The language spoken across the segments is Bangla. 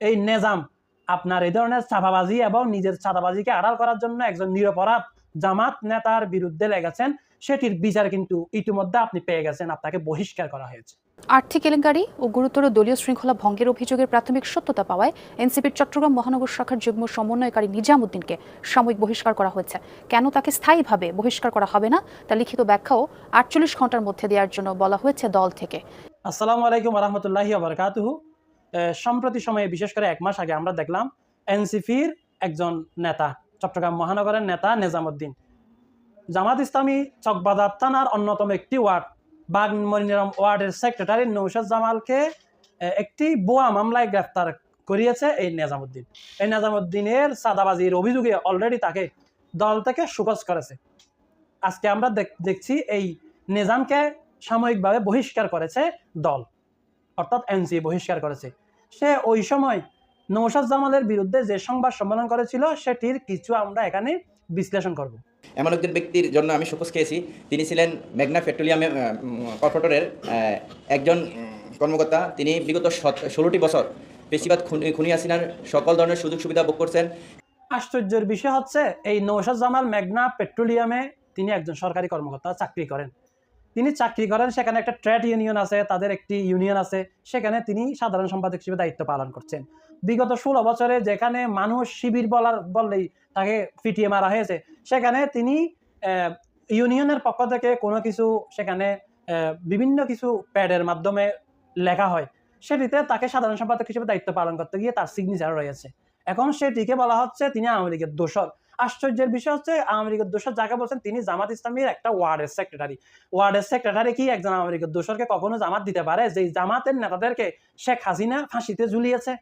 এই নেজাম আপনার এই ধরনের চাপাবাজি এবং নিজের চাঁদাবাজিকে আড়াল করার জন্য একজন নিরপরাধ জামাত নেতার বিরুদ্ধে লেগেছেন সেটির বিচার কিন্তু ইতিমধ্যে আপনি পেয়ে গেছেন আপনাকে বহিষ্কার করা হয়েছে। আর্থিক কেলেঙ্কারি ও গুরুতর দলীয় শৃঙ্খলা ভঙ্গের অভিযোগের প্রাথমিক সত্যতা পাওয়ায় এনসিপির চট্টগ্রাম মহানগর শাখার যুগ্ম সমন্বয়কারী নিজামুদ্দিনকে সাময়িক বহিষ্কার করা হয়েছে। কেন তাকে স্থায়ীভাবে বহিষ্কার করা হবে না তা লিখিত ব্যাখ্যাও আটচল্লিশ ঘণ্টার মধ্যে দেওয়ার জন্য বলা হয়েছে দল থেকে। আসসালামু আলাইকুম রহমতুল্লাহি আবরকাতুহু সম্প্রতি সময়ে, বিশেষ করে এক মাস আগে, আমরা দেখলাম এনসিপির একজন নেতা, চট্টগ্রাম মহানগরের নেতা নেজামুদ্দিন। জামাত ইসলামী চকবাজার থানার অন্যতম একটি ওয়ার্ড বাগ মনিরাম ওয়ার্ডের সেক্রেটারি নৌশাদ জামালকে একটি বোয়া মামলায় গ্রেফতার করিয়েছে এই নেজামুদ্দিন। এই নেজামুদ্দিনের সাদাবাজির অভিযোগে অলরেডি তাকে দল থেকে সুকস করেছে। আজকে আমরা দেখ- দেখছি এই নিজামকে সাময়িকভাবে বহিষ্কার করেছে দল, অর্থাৎ এনসি বহিষ্কার করেছে। সে ওই সময় নৌশাদ জামালের বিরুদ্ধে যে সংবাদ সম্মেলন করেছিল সেটির কিছু আমরা এখানে বিশ্লেষণ করব। এমন একজন ব্যক্তির জন্য আমি শোকস খেয়েছি। তিনি ছিলেন মেঘনা পেট্রোলিয়াম কর্পোরেটরের একজন কর্মকর্তা। তিনি বিগত ষোলোটি বছর বেশিরভাগ খুনি খুনি হাসিনার সকল ধরনের সুযোগ সুবিধা ভোগ করছেন। আশ্চর্যের বিষয় হচ্ছে এই নৌশাদ জামাল মেঘনা পেট্রোলিয়ামে তিনি একজন সরকারি কর্মকর্তা চাকরি করেন। তিনি চাকরি করেন, সেখানে একটা ট্রেড ইউনিয়ন আছে, তাদের একটি ইউনিয়ন আছে, সেখানে তিনি সাধারণ সম্পাদক হিসেবে দায়িত্ব পালন করছেন। বিগত ষোলো বছরে যেখানে মানুষ শিবির বলার, বললেই তাকে ফিটিয়ে মারা হয়েছে, সেখানে তিনি ইউনিয়নের পক্ষ থেকে কোনো কিছু সেখানে বিভিন্ন কিছু প্যাডের মাধ্যমে লেখা হয়। সেটিতে তাকে সাধারণ সম্পাদক হিসেবে দায়িত্ব পালন করতে গিয়ে তার সিগনেচার রয়েছে। এখন সেটিকে বলা হচ্ছে তিনি আওয়ামী লীগের দোষর। আশ্চর্যের বিষয় হচ্ছে লীগের দোষর যাকে বলছেন তিনি জামাত ইসলামীর একটা ওয়ার্ডের সেক্রেটারি ওয়ার্ডের সেক্রেটারি কি? একজন লীগের দোষরকে কখনো জামাত দিতে পারে যে জামাতের নেতাদেরকে শেখ হাসিনা ফাঁসিতে ঝুলিয়েছে।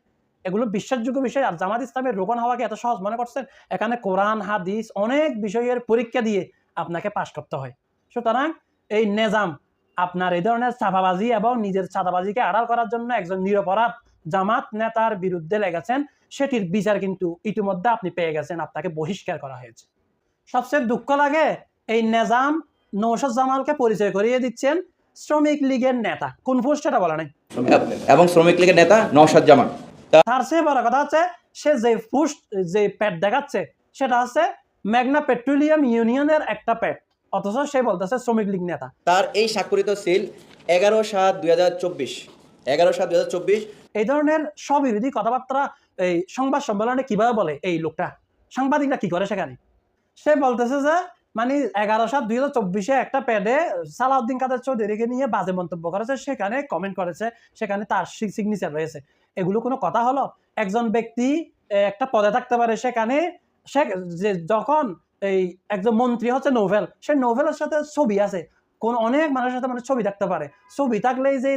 এগুলো বিশ্বাসযোগ্য বিষয়, আর জামাত ইসলামের রোকন হওয়াকে এত সহজ মনে করছেন, এখানে কোরআন, হাদিস, অনেক বিষয়ের পরীক্ষা দিয়ে আপনাকে পাশ করতে হয়। সুতরাং এই নেজাম, আপনার এই ধরনের চাপাবাজি এবং নিজের চাঁদাবাজিকে আড়াল করার জন্য একজন নিরপরাধ জামাত নেতার বিরুদ্ধে লেগেছেন সেটির বিচার কিন্তু ইতিমধ্যে আপনি পেয়ে গেছেন আপনাকে বহিষ্কার করা হয়েছে। সবচেয়ে দুঃখ লাগে এই নেজাম নৌশাদ জামালকে পরিচয় করিয়ে দিচ্ছেন শ্রমিক লীগের নেতা। কোন পোস্টটা বলা নাই? এবং শ্রমিক লীগের নেতা নওশাদ জামান তার চেয়ে বড় কথা হচ্ছে সে যে পোস্ট যে প্যাড দেখাচ্ছে সেটা হচ্ছে ম্যাগনা পেট্রোলিয়াম ইউনিয়নের একটা প্যাড অথচ সে বলতেছে শ্রমিক লীগ নেতা। তার এই স্বাক্ষরিত সিল এগারো সাত দুই হাজার চব্বিশ। এগারো সাত দুই এই ধরনের স্ববিরোধী কথাবার্তা এই সংবাদ সম্মেলনে কীভাবে বলে এই লোকটা? সাংবাদিকরা কি করে সেখানে? সে বলতেছে যে মানে এগারো সাত দুই হাজার চব্বিশে একটা প্যাডে সালাউদ্দিন কাদের চৌধুরীকে নিয়ে বাজে মন্তব্য করেছে, সেখানে কমেন্ট করেছে, সেখানে তার সিগনেচার রয়েছে। এগুলো কোনো কথা হলো? একজন ব্যক্তি একটা পদে থাকতে পারে সেখানে, সে যে যখন এই একজন মন্ত্রী হচ্ছে নোভেল সে নোভেলের সাথে ছবি আছে। কোন অনেক মানুষের সাথে মানে ছবি থাকতে পারে। ছবি থাকলেই যে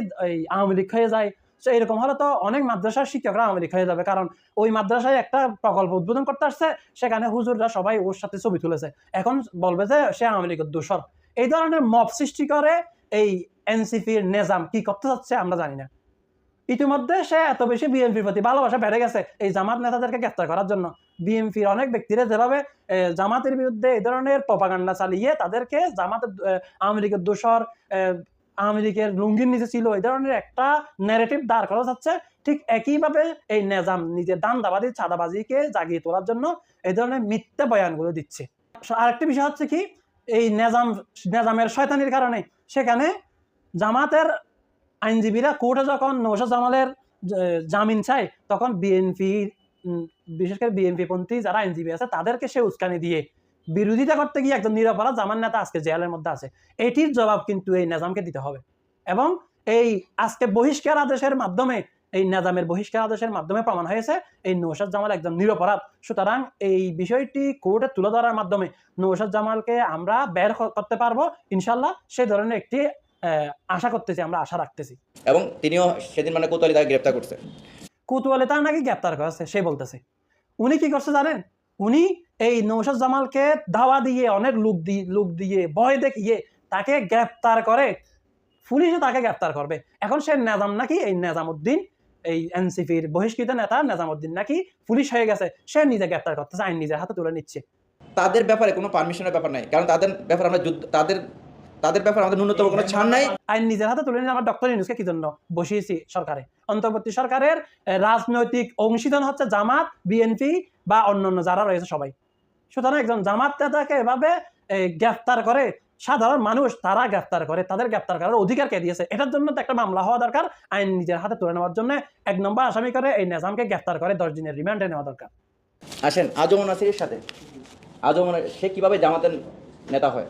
আওয়ামী লীগ হয়ে যায়, তো এরকম হলে তো অনেক মাদ্রাসার শিক্ষকরা আওয়ামী লীগ হয়ে যাবে। কারণ ওই মাদ্রাসায় একটা প্রকল্প উদ্বোধন করতে আসছে, সেখানে হুজুররা সবাই ওর সাথে ছবি তুলেছে। এখন বলবে যে সে আওয়ামী লীগের দোষর। এই ধরনের মব সৃষ্টি করে এই এনসিপির নেজাম কি করতে চাচ্ছে আমরা জানি না। ইতিমধ্যে সে এত বেশি বিএনপির প্রতি ভালোবাসা বেড়ে গেছে এই জামাত নেতাদেরকে গ্রেফতার করার জন্য। বিএনপির অনেক ব্যক্তিরা যেভাবে জামাতের বিরুদ্ধে এই ধরনের প্রপাগান্ডা চালিয়ে তাদেরকে আওয়ামী লীগের দোষর আওয়ামী লীগের লুঙ্গির নিচে ছিল, এই ধরনের একটা ন্যারেটিভ দাঁড় করা যাচ্ছে ঠিক একইভাবে এই নেজাম নিজের দান্দাবাদী চাঁদাবাজিকে জাগিয়ে তোলার জন্য এই ধরনের মিথ্যা বয়ানগুলো দিচ্ছে। আরেকটি বিষয় হচ্ছে কি, এই নেজাম, নেজামের শয়তানির কারণে সেখানে জামাতের আইনজীবীরা কোর্টে যখন নৌশাদ জামালের জামিন চায়, তখন বিএনপি বিশেষ করে বিএনপি পন্থী যারা আইনজীবী আছে, তাদেরকে সে উস্কানি দিয়ে বিরোধিতা করতে গিয়ে একজন নিরপরাধ জামান নেতা আজকে জেলের মধ্যে আছে। এটির জবাব কিন্তু এই নেজামকে দিতে হবে। এবং এই আজকে বহিষ্কার আদেশের মাধ্যমে, এই নেজামের বহিষ্কার আদেশের মাধ্যমে প্রমাণ হয়েছে, এই নৌশাদ জামাল একজন নিরপরাধ। সুতরাং এই বিষয়টি কোর্টে তুলে ধরার মাধ্যমে নৌশাদ জামালকে আমরা বের করতে পারব। ইনশাল্লাহ সেই ধরনের একটি আশা করতেছি আমরা আশা রাখতেছি। এবং তিনিও সেদিন মানে কোতোয়ালি তাকে গ্রেপ্তার করছে। কুতুয়ালে তার নাকি গ্রেপ্তার করেছে সে বলতেছে। উনি কি করছে জানেন? উনি এই নৌশাদ জামালকে ধাওয়া দিয়ে অনেক লোক দিয়ে লোক দিয়ে ভয় দেখিয়ে তাকে গ্রেপ্তার করে। পুলিশে তাকে গ্রেপ্তার করবে। এখন সে নেজাম নাকি এই নেজামুদ্দিন এই এনসিপির বহিষ্কৃত নেতা নেজামুদ্দিন নাকি পুলিশ হয়ে গেছে সে নিজে গ্রেপ্তার করতেছে আইন নিজের হাতে তুলে নিচ্ছে। তাদের ব্যাপারে কোনো পারমিশনের ব্যাপার নাই। কারণ তাদের ব্যাপারে আমরা যুদ্ধ তাদের তাদের ব্যাপারে আমাদের ন্যূনতম কোনো ছাড় নাই। আইন নিজের হাতে তুলে নিয়ে আমরা ডক্টর ইউনুসকে কি জন্য? বসিয়েছি সরকারে। অন্তর্বর্তী সরকারের রাজনৈতিক অংশীদার হচ্ছে জামাত বিএনপি বা অন্যান্য যারা রয়েছে সবাই। সুতরাং একজন জামাত নেতাকে এভাবে গ্রেফতার করে সাধারণ মানুষ তারা গ্রেফতার করে তাদের গ্রেফতার করার অধিকার কে দিয়েছে? এটার জন্য তো একটা মামলা হওয়া দরকার। আইন নিজের হাতে তুলে নেওয়ার জন্য এক নম্বর আসামি করে এই নেজামকে গ্রেফতার করে দশ দিনের রিমান্ডে নেওয়া দরকার। আসেন আজম নাসিরের সাথে। আজম সে কীভাবে জামাতের নেতা হয়?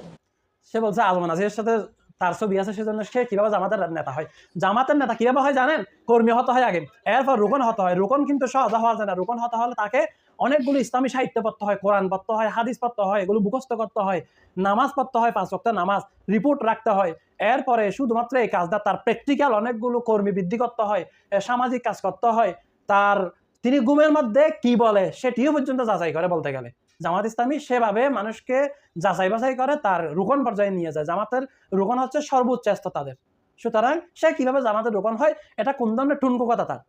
সে বলছে আজমান আজিরের সাথে তার ছবি আছে, সেজন্য সে কীভাবে জামাতের নেতা হয়? জামাতের নেতা কীভাবে হয় জানেন? কর্মী হতে হয় আগে। এরপর রোকন হতে হয়। রোকন কিন্তু সহজে হওয়া যায় না। রোকন হতে হলে তাকে অনেকগুলো ইসলামী সাহিত্য পড়তে হয়, কোরআন পড়তে হয়, হাদিস পড়তে হয়, এগুলো মুখস্থ করতে হয়। নামাজ পড়তে হয় পাঁচ ওয়াক্ত নামাজ, রিপোর্ট রাখতে হয়। এরপরে শুধুমাত্র এই কাজটা, তার প্র্যাকটিক্যাল অনেকগুলো কর্মী বৃদ্ধি করতে হয় সামাজিক কাজ করতে হয়। তার, তিনি ঘুমের মধ্যে কি বলে, সেটিও পর্যন্ত যাচাই করে বলতে গেলে। জামাত ইসলামী সেভাবে মানুষকে যাচাই বাছাই করে তার রোকন পর্যায়ে নিয়ে যায়। জামাতের রোকন হচ্ছে সর্বোচ্চ স্তর তাদের সুতরাং সে কীভাবে জামাতের রোকন হয় এটা কোন ধরনের টুনকো কথা তার?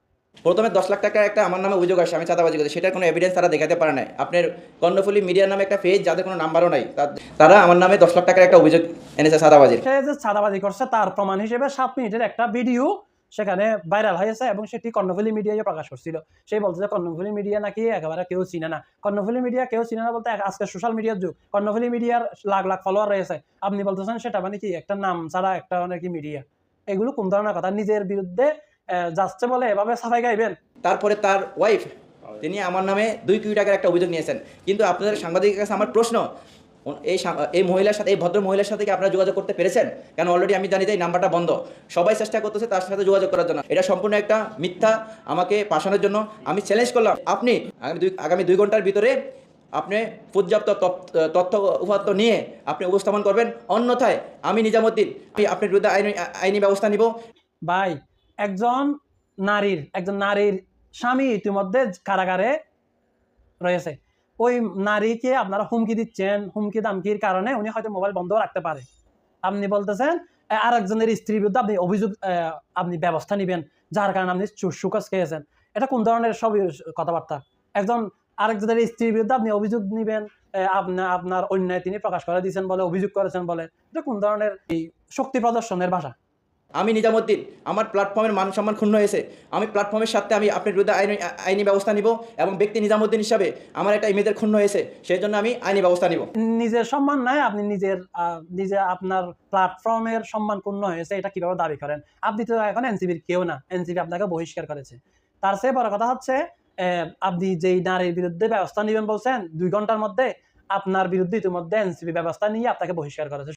প্রথমে দশ লাখ টাকার একটা আমার নামে অভিযোগ আসে আমি চাঁদাবাজি করছি। সেটার কোনো এভিডেন্স তারা দেখাতে পারে নাই। আপনার কর্ণফুলি মিডিয়ার নামে একটা পেজ যাদের কোনো নাম্বারও নাই তারা আমার নামে দশ লাখ টাকার একটা অভিযোগ এনেছে চাঁদাবাজির। সে যে ছাদাবাজি করছে তার প্রমাণ হিসেবে সাত মিনিটের একটা ভিডিও সেখানে ভাইরাল হয়েছে এবং সেটি কর্ণফুলি মিডিয়ায় প্রকাশ করছিল। সেই বলছে যে কর্ণফুলি মিডিয়া নাকি একেবারে কেউ চিনে না। কর্ণফুলি মিডিয়া কেউ চিনে না বলতে আজকে সোশ্যাল মিডিয়ার যুগ। কর্ণফুলি মিডিয়ার লাখ লাখ ফলোয়ার রয়েছে। আপনি বলতেছেন সেটা মানে কি? একটা নাম ছাড়া একটা মানে কি মিডিয়া এগুলো কোন ধরনের কথা? নিজের বিরুদ্ধে যাচ্ছে বলে এভাবে সাফাই গাইবেন? তারপরে তার ওয়াইফ তিনি আমার নামে দুই কোটি টাকার একটা অভিযোগ নিয়েছেন। কিন্তু আপনাদের সাংবাদিকের কাছে আমার প্রশ্ন এই এই মহিলার সাথে, এই ভদ্র মহিলার সাথে কি আপনারা যোগাযোগ করতে পেরেছেন? কেন অলরেডি আমি জানি যে এই নাম্বারটা বন্ধ। সবাই চেষ্টা করতেছে তার সাথে যোগাযোগ করার জন্য। এটা সম্পূর্ণ একটা মিথ্যা আমাকে পাশানোর জন্য আমি চ্যালেঞ্জ করলাম। আপনি আগামী দুই আগামী দুই ঘণ্টার ভিতরে আপনি পর্যাপ্ত তথ্য উপাত্ত নিয়ে আপনি উপস্থাপন করবেন। অন্যথায় আমি নিজামুদ্দিন, আমি আপনার বিরুদ্ধে আইনি আইনি ব্যবস্থা নিব। ভাই, একজন নারীর একজন নারীর স্বামী ইতিমধ্যে কারাগারে রয়েছে। ওই নারীকে আপনারা হুমকি দিচ্ছেন হুমকি দামকির কারণে উনি হয়তো মোবাইল বন্ধ রাখতে পারে। আপনি বলতেছেন আহ, আরেকজনের স্ত্রীর বিরুদ্ধে আপনি অভিযোগ আপনি ব্যবস্থা নেবেন যার কারণে আপনি সুকাস খেয়েছেন। এটা কোন ধরনের সব কথাবার্তা? একজন আরেকজনের স্ত্রীর বিরুদ্ধে আপনি অভিযোগ নেবেন আপনার আপনার অন্যায় তিনি প্রকাশ করে দিয়েছেন বলে অভিযোগ করেছেন বলে এটা কোন ধরনের এই শক্তি প্রদর্শনের ভাষা? আমি নিজামুদ্দিন, আমার প্ল্যাটফর্মের মান সম্মান ক্ষুণ্ণ হয়েছে। আমি প্ল্যাটফর্মের সাথে আমি আপনার বিরুদ্ধে আইনি আইনি ব্যবস্থা নিব এবং ব্যক্তি নিজামুদ্দিন হিসাবে আমার একটা ইমেজের ক্ষুণ্ণ হয়েছে, সেই জন্য আমি আইনি ব্যবস্থা নিব। নিজের সম্মান নাই, আপনি নিজের নিজে আপনার প্ল্যাটফর্মের সম্মান পূর্ণ হয়েছে, এটা কীভাবে দাবি করেন? আপনি তো এখন এনসিবির কেউ না এনসিবি আপনাকে বহিষ্কার করেছে। তার চেয়ে বড় কথা হচ্ছে আপনি যেই নারীর বিরুদ্ধে ব্যবস্থা নেবেন বলছেন, দুই ঘণ্টার মধ্যে আপনার বিরুদ্ধে ইতিমধ্যে এনসিবি ব্যবস্থা নিয়ে আপনাকে বহিষ্কার করেছে।